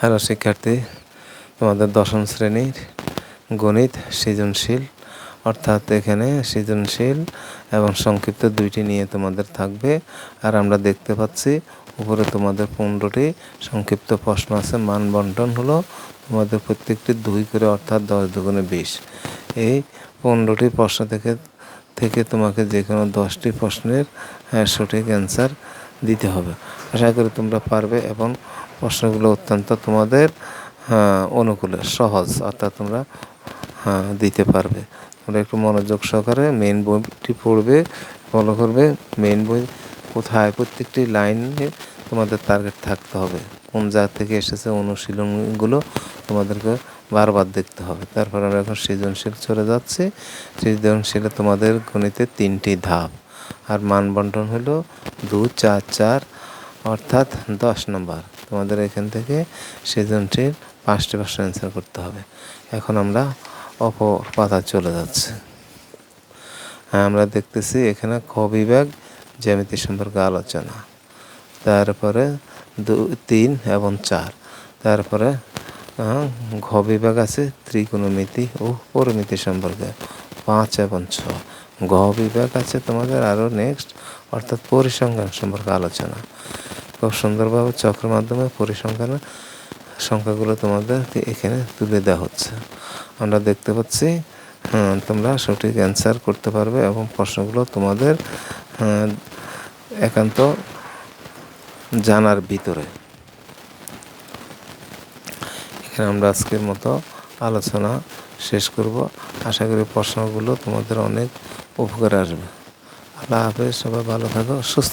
Hello শিক্ষার্থী, তোমাদের দশম শ্রেণির গণিত সৃজনশীল, অর্থাৎ এখানে সৃজনশীল এবং সংক্ষিপ্ত দুইটি নিয়ে তোমাদের থাকবে। আর আমরা দেখতে পাচ্ছি, উপরে তোমাদের পনেরোটি সংক্ষিপ্ত প্রশ্ন আছে। মান বন্টন হলো তোমাদের প্রত্যেকটি দুই করে, অর্থাৎ দশ দুগুণে বিশ। এই পনেরোটি প্রশ্ন থেকে থেকে তোমাকে যে কোনো দশটি প্রশ্নের সঠিক অ্যান্সার দিতে হবে। আশা করি তোমরা পারবে এবং প্রশ্নগুলো অত্যন্ত তোমাদের হ্যাঁ, অনুকূলে সহজ অর্থাৎ তোমরা হ্যাঁ, দিতে পারবে। তোমরা একটু মনোযোগ সহকারে মেন বইটি পড়বে ফলো করবে মেন বই কোথায় প্রত্যেকটি লাইনে তোমাদের টার্গেট থাকতে হবে। কোন জায়গা থেকে এসেছে অনুশীলনগুলো তোমাদেরকে বারবার দেখতে হবে। তারপর আমরা এখন সৃজনশীল চলে যাচ্ছি। সৃজনশীলে তোমাদের গণিতে তিনটি ধাপ। আর মান বন্টন হলো দু চার চার অর্থাৎ দশ নম্বর। তোমাদের এখান থেকে সৃজনশীল পাঁচটি প্রশ্ন অ্যান্সার করতে হবে। এখন আমরা অপর পাতা চলে যাচ্ছি। আমরা দেখতেছি এখানে খ বিভাগ জ্যামিতি সম্পর্কে আলোচনা। তারপরে দু, তিন এবং চার। তারপরে ঘ বিভাগ আছে ত্রিকোণমিতি ও পরিমিতি সম্পর্কে পাঁচ এবং ছ। ঘ বিভাগ আছে তোমাদের আরও নেক্সট অর্থাৎ পরিসংখ্যান সম্পর্কে আলোচনা। খুব সুন্দরভাবে চক্রের মাধ্যমে পরিসংখ্যানের সংখ্যাগুলো তোমাদের এখানে তুলে দেওয়া হচ্ছে। আমরা দেখতে পাচ্ছি হ্যাঁ, তোমরা সঠিক অ্যান্সার করতে পারবে এবং প্রশ্নগুলো তোমাদের হ্যাঁ, একান্ত জানার ভিতরে। এখানে আমরা আজকের মতো আলোচনা শেষ করব। আশা করি প্রশ্নগুলো তোমাদের অনেক উপকারে আসবে। আল্লাহ হাফেজ সবাই ভালো থাকো সুস্থ